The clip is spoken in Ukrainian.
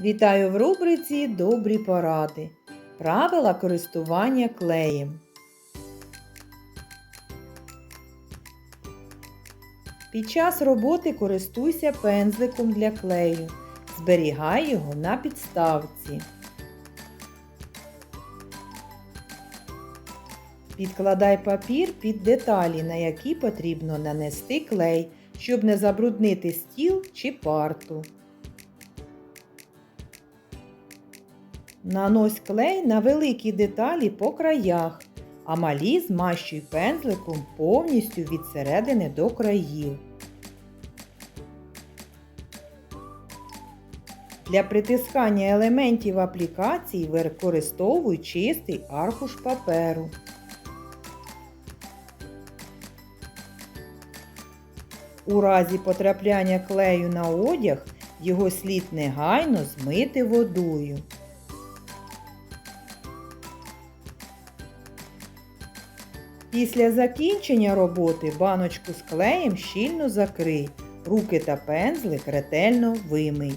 Вітаю в рубриці Добрі поради. Правила користування клеєм. Під час роботи користуйся пензликом для клею. Зберігай його на підставці. Підкладай папір під деталі, на які потрібно нанести клей, щоб не забруднити стіл чи парту. Нанось клей на великі деталі по краях, а малі змащуй пензликом повністю від середини до країв. Для притискання елементів аплікації використовуй чистий аркуш паперу. У разі потрапляння клею на одяг його слід негайно змити водою. Після закінчення роботи баночку з клеєм щільно закрий, руки та пензлик ретельно вимий.